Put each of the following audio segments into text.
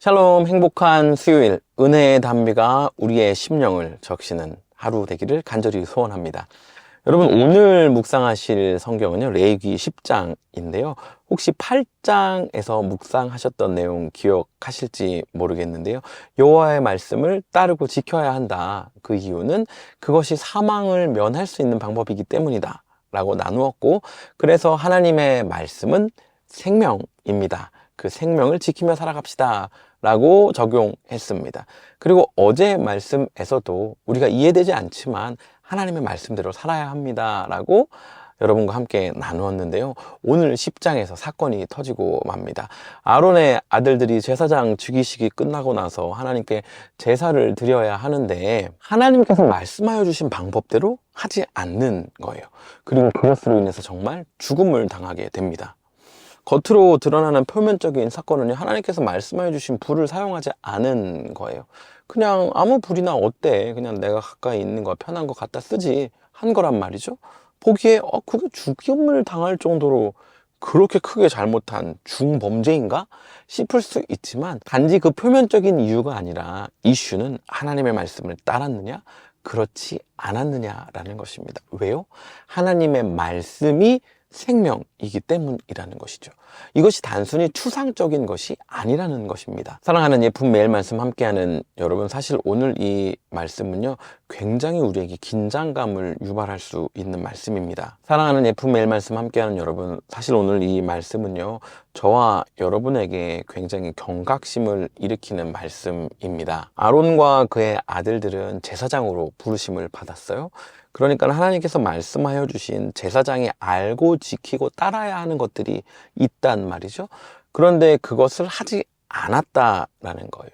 샬롬 행복한 수요일 은혜의 담비가 우리의 심령을 적시는 하루 되기를 간절히 소원합니다. 여러분 오늘 묵상하실 성경은요 레위기 10장인데요. 혹시 8장에서 묵상하셨던 내용 기억하실지 모르겠는데요. 여호와의 말씀을 따르고 지켜야 한다. 그 이유는 그것이 사망을 면할 수 있는 방법이기 때문이다. 라고 나누었고 그래서 하나님의 말씀은 생명입니다. 그 생명을 지키며 살아갑시다. 라고 적용했습니다. 그리고 어제 말씀에서도 우리가 이해되지 않지만 하나님의 말씀대로 살아야 합니다. 라고 여러분과 함께 나누었는데요. 오늘 10장에서 사건이 터지고 맙니다. 아론의 아들들이 제사장 죽이식이 끝나고 나서 하나님께 제사를 드려야 하는데 하나님께서 말씀하여 주신 방법대로 하지 않는 거예요. 그리고 그것으로 인해서 정말 죽음을 당하게 됩니다. 겉으로 드러나는 표면적인 사건은요, 하나님께서 말씀해 주신 불을 사용하지 않은 거예요. 그냥 아무 불이나 어때? 그냥 내가 가까이 있는 거 편한 거 갖다 쓰지 한 거란 말이죠. 보기에 어, 그게 죽임을 당할 정도로 그렇게 크게 잘못한 중범죄인가 싶을 수 있지만 단지 그 표면적인 이유가 아니라 이슈는 하나님의 말씀을 따랐느냐 그렇지 않았느냐라는 것입니다. 왜요? 하나님의 말씀이 생명이기 때문이라는 것이죠. 이것이 단순히 추상적인 것이 아니라는 것입니다. 사랑하는 예품 매일 말씀 함께하는 여러분, 사실 오늘 이 말씀은요, 굉장히 우리에게 긴장감을 유발할 수 있는 말씀입니다. 사랑하는 예품 매일 말씀 함께하는 여러분, 사실 오늘 이 말씀은요, 저와 여러분에게 굉장히 경각심을 일으키는 말씀입니다. 아론과 그의 아들들은 제사장으로 부르심을 받았어요. 그러니까 하나님께서 말씀하여 주신 제사장이 알고 지키고 따라야 하는 것들이 있단 말이죠. 그런데 그것을 하지 않았다라는 거예요.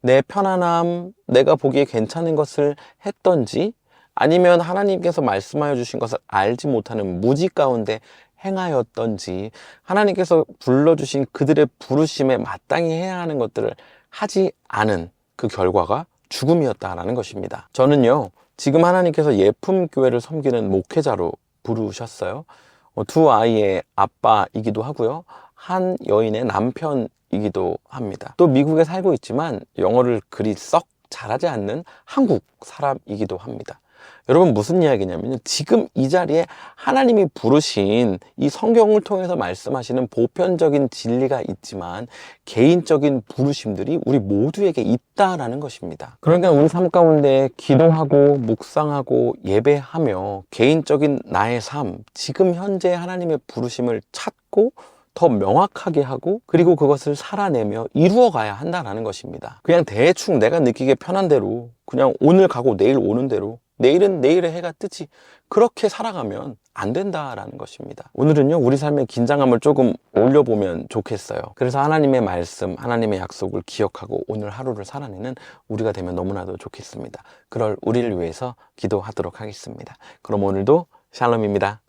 내 편안함, 내가 보기에 괜찮은 것을 했던지 아니면 하나님께서 말씀하여 주신 것을 알지 못하는 무지 가운데 행하였던지 하나님께서 불러주신 그들의 부르심에 마땅히 해야 하는 것들을 하지 않은 그 결과가 죽음이었다라는 것입니다. 저는요, 지금 하나님께서 예품 교회를 섬기는 목회자로 부르셨어요. 어, 두 아이의 아빠이기도 하고요. 한 여인의 남편이기도 합니다. 또 미국에 살고 있지만 영어를 그리 썩 잘하지 않는 한국 사람이기도 합니다. 여러분 무슨 이야기냐면요. 지금 이 자리에 하나님이 부르신 이 성경을 통해서 말씀하시는 보편적인 진리가 있지만 개인적인 부르심들이 우리 모두에게 있다라는 것입니다. 그러니까 우리 삶 가운데 기도하고 묵상하고 예배하며 개인적인 나의 삶, 지금 현재 하나님의 부르심을 찾고 더 명확하게 하고 그리고 그것을 살아내며 이루어 가야 한다는 것입니다. 그냥 대충 내가 느끼기에 편한 대로 그냥 오늘 가고 내일 오는 대로 내일은 내일의 해가 뜨지 그렇게 살아가면 안 된다라는 것입니다. 오늘은요 우리 삶의 긴장감을 조금 올려보면 좋겠어요. 그래서 하나님의 말씀, 하나님의 약속을 기억하고 오늘 하루를 살아내는 우리가 되면 너무나도 좋겠습니다. 그럴 우리를 위해서 기도하도록 하겠습니다. 그럼 오늘도 샬롬입니다.